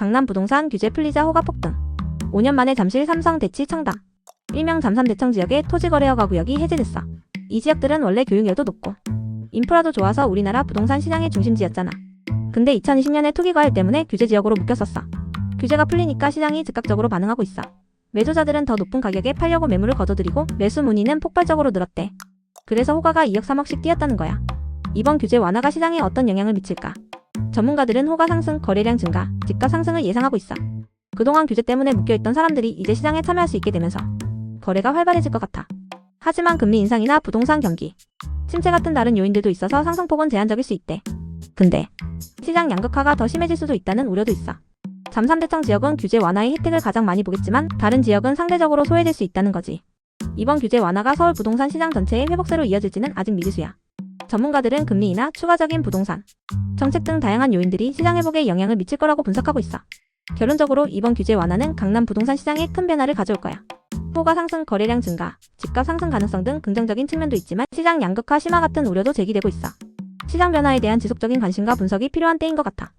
강남 부동산 규제 풀리자 호가 폭등. 5년 만에 잠실 삼성 대치 청담. 일명 잠삼 대청 지역의 토지거래허가 구역이 해제됐어. 이 지역들은 원래 교육열도 높고 인프라도 좋아서 우리나라 부동산 시장의 중심지였잖아. 근데 2020년에 투기 과열 때문에 규제 지역으로 묶였었어. 규제가 풀리니까 시장이 즉각적으로 반응하고 있어. 매도자들은 더 높은 가격에 팔려고 매물을 거둬들이고 매수 문의는 폭발적으로 늘었대. 그래서 호가가 2억 3억씩 뛰었다는 거야. 이번 규제 완화가 시장에 어떤 영향을 미칠까? 전문가들은 호가 상승, 거래량 증가, 집값 상승을 예상하고 있어. 그동안 규제 때문에 묶여있던 사람들이 이제 시장에 참여할 수 있게 되면서 거래가 활발해질 것 같아. 하지만 금리 인상이나 부동산 경기, 침체 같은 다른 요인들도 있어서 상승폭은 제한적일 수 있대. 근데 시장 양극화가 더 심해질 수도 있다는 우려도 있어. 잠삼대청 지역은 규제 완화의 혜택을 가장 많이 보겠지만 다른 지역은 상대적으로 소외될 수 있다는 거지. 이번 규제 완화가 서울 부동산 시장 전체의 회복세로 이어질지는 아직 미지수야. 전문가들은 금리 인하, 추가적인 부동산, 정책 등 다양한 요인들이 시장 회복에 영향을 미칠 거라고 분석하고 있어. 결론적으로 이번 규제 완화는 강남 부동산 시장에 큰 변화를 가져올 거야. 호가 상승, 거래량 증가, 집값 상승 가능성 등 긍정적인 측면도 있지만 시장 양극화 심화 같은 우려도 제기되고 있어. 시장 변화에 대한 지속적인 관심과 분석이 필요한 때인 것 같아.